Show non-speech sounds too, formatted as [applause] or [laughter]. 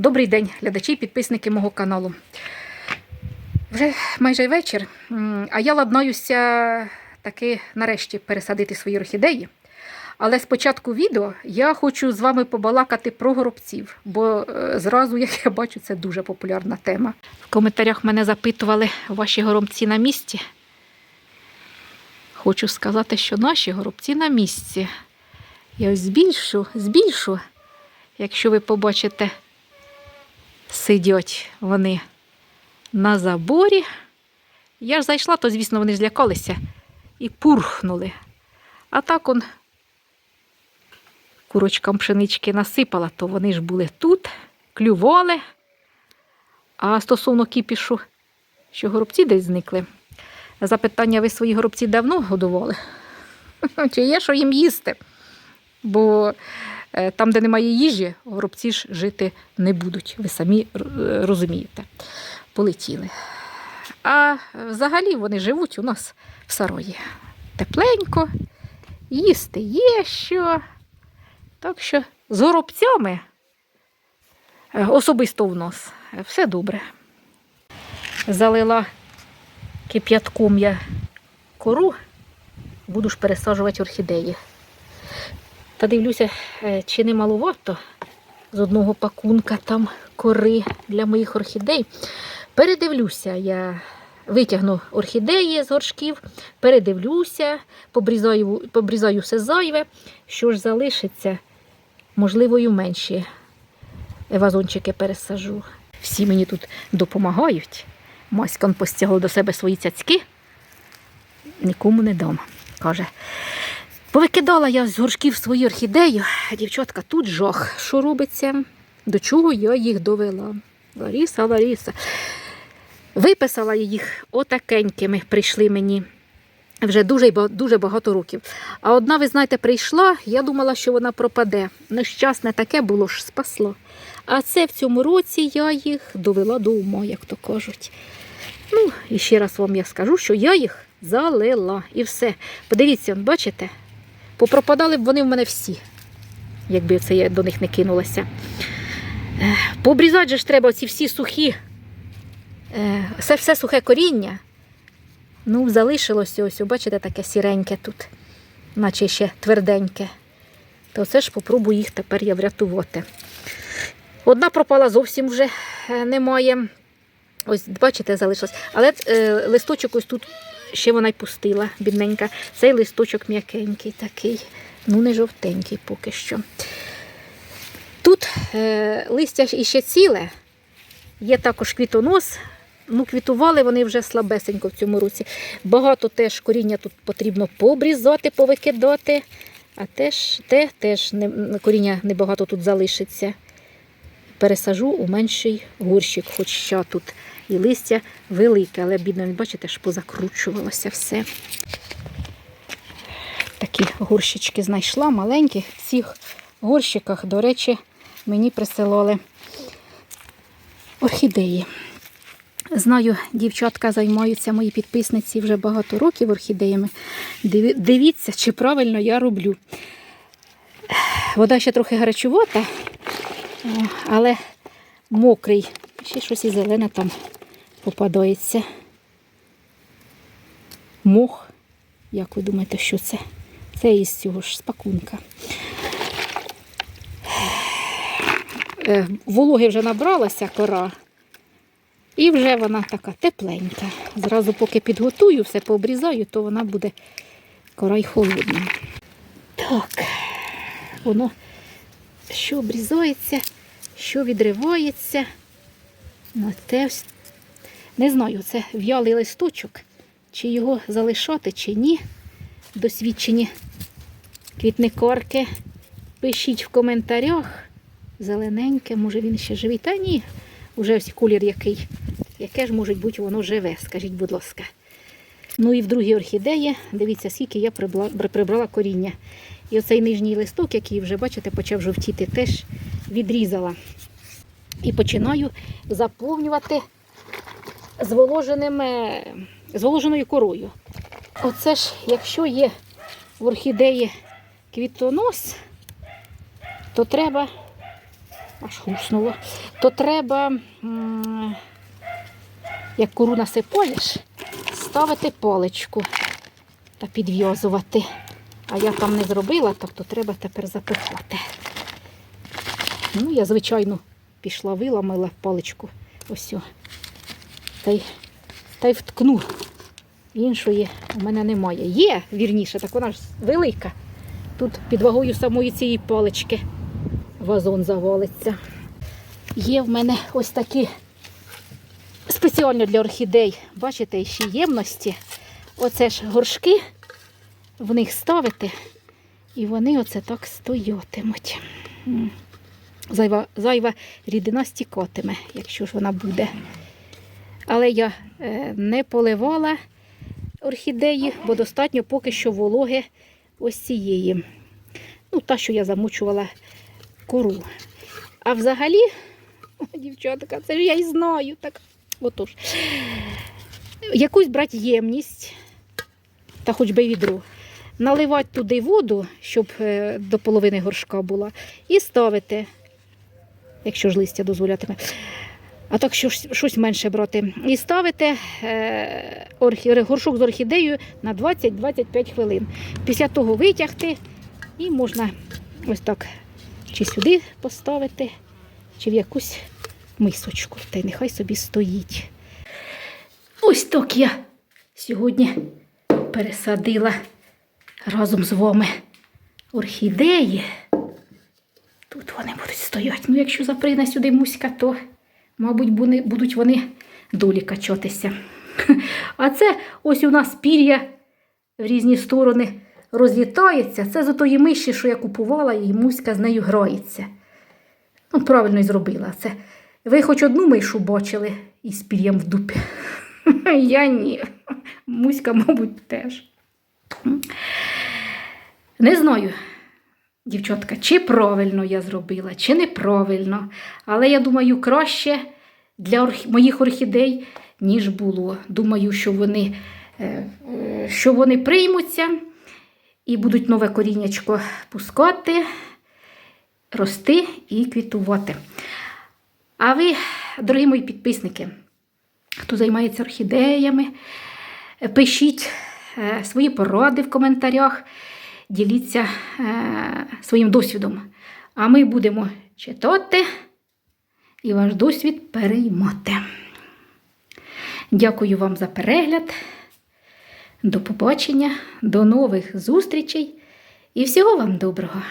Добрий день, глядачі і підписники мого каналу. Вже майже вечір, а я ладнаюся таки нарешті пересадити свої орхідеї. Але спочатку відео я хочу з вами побалакати про горобців, бо е, зразу, [laughs] як я бачу, це дуже популярна тема. В коментарях мене запитували, ваші горобці на місці. Хочу сказати, що наші горобці на місці. Я збільшу, збільшу, якщо ви побачите, сидять вони на заборі. Я ж зайшла, то, звісно, вони злякалися і пурхнули. А так он курочкам пшенички насипала, то вони ж були тут, клювали. А стосовно кіпішу, що горобці десь зникли. Запитання, ви свої горобці давно годували? [laughs] Чи є що їм їсти? Бо там, де немає їжі, горобці ж жити не будуть. Ви самі е, розумієте. Полетіли. А взагалі вони живуть у нас в сарої. Тепленько, їсти є що. Так що з горобцями е, особисто в нас е, все добре. Залила кип'ятком я кору, буду ж пересаджувати орхідеї. Та дивлюся, е, чи не маловато з одного пакунка там кори для моїх орхідей. Передивлюся, я витягну орхідеї з горшків, передивлюся, побрізаю, побрізаю все зайве, що ж залишиться, можливо, і менші вазончики пересажу. Всі мені тут допомагають. Маськан постягла до себе свої цяцьки, нікому не дам. Каже, повикидала я з горшків свою орхідею, дівчатка тут жах. Що робиться? До чого я їх довела? Ларіса, Ларіса. Виписала я їх отакенькими, прийшли мені вже дуже, дуже багато років. А одна, ви знаєте, прийшла, я думала, що вона пропаде. Нещасне таке було ж спасло. А це в цьому році я їх довела до ума, як то кажуть. Ну, і ще раз вам я скажу, що я їх залила і все. Подивіться, бачите? Попропадали б вони в мене всі, якби це я до них не кинулася. Е, Пообрізати же ж треба ці всі сухі, е, все, все сухе коріння. Ну, залишилося ось, бачите, таке сіреньке тут, наче ще тверденьке. То це ж попробую їх тепер я врятувати. Одна пропала зовсім вже е, немає. Ось, бачите, залишилось. Але е, листочок ось тут ще вона й пустила, бідненька. Цей листочок м'якенький такий, ну не жовтенький поки що. Тут е, листя іще ціле, є також квітонос. Ну, квітували вони вже слабесенько в цьому році. Багато теж коріння тут потрібно пообрізати, повикидати, а теж, те теж не, коріння небагато тут залишиться. Пересажу у менший горщик, хоч що тут і листя велике, але бідно, бачите, ж позакручувалося все. Такі горщички знайшла, маленькі. В цих горщиках, до речі, мені присилали орхідеї. Знаю, дівчатка займаються мої підписниці вже багато років орхідеями. Дивіться, чи правильно я роблю. Вода ще трохи гарячувата, але мокрий. Ще щось і зелене там попадається. Мох. Як ви думаєте, що це? Це із цього ж спакунка. Е, Вологи вже набралася кора. І вже вона така тепленька. Зразу, поки підготую, все пообрізаю, то вона буде кора й холодна. Так, воно що обрізається, що відривається. Ну, те, не знаю, це в'ялий листочок, чи його залишати, чи ні. Досвідчені квітникорки. Пишіть в коментарях. Зелененьке, може він ще живий. Та ні, вже ось колір який. Яке ж може бути воно живе, скажіть, будь ласка. Ну і в другій орхідеї, дивіться, скільки я прибрала коріння. І оцей нижній листок, який вже, бачите, почав жовтіти, теж відрізала. І починаю заповнювати е, зволоженою корою. Оце ж, якщо є в орхідеї квітонос, то треба аж хруснуло, то треба, як кору насипаєш, ставити паличку та підв'язувати. А я там не зробила, так то треба тепер запихати. Ну, я, звичайно, пішла, виламила паличку. Ось. Та й, та й вткну. Іншої у мене немає. Є, вірніше, так вона ж велика. Тут під вагою самої цієї палички вазон завалиться. Є в мене ось такі спеціально для орхідей. Бачите, ще ємності. Оце ж горшки, в них ставити, і вони оце так стоятимуть. Зайва, зайва рідина стікатиме, якщо ж вона буде. Але я е, не поливала орхідеї, бо достатньо поки що вологи ось цієї. Ну, та, що я замучувала кору. А взагалі, дівчатка, це ж я і знаю. Так, отож, якусь брати ємність, та хоч би відро, наливати туди воду, щоб е, до половини горшка була, і ставити, якщо ж листя дозволятиме. А так щось, щось менше брати. І ставити е, горшок з орхідеєю на 20-25 хвилин. Після того витягти і можна ось так чи сюди поставити, чи в якусь мисочку. Та й нехай собі стоїть. Ось так я сьогодні пересадила разом з вами орхідеї. Тут вони будуть стояти. Ну, якщо заприйне сюди муська, то, мабуть, будуть вони долі качатися. [laughs] А це ось у нас пір'я в різні сторони розлітається. Це з отої миші, що я купувала, і муська з нею грається. Ну, правильно й зробила це. Ви хоч одну мишу бачили із пір'ям в дупі? [laughs] Я ні. Муська, мабуть, теж. Не знаю, дівчатка, чи правильно я зробила, чи неправильно. Але я думаю, краще для моїх орхідей, ніж було. Думаю, що вони, е, е, що вони приймуться і будуть нове коріннячко пускати, рости і квітувати. А ви, дорогі мої підписники, хто займається орхідеями, пишіть свої поради в коментарях, діліться е, своїм досвідом. А ми будемо читати і ваш досвід переймати. Дякую вам за перегляд. До побачення, до нових зустрічей і всього вам доброго!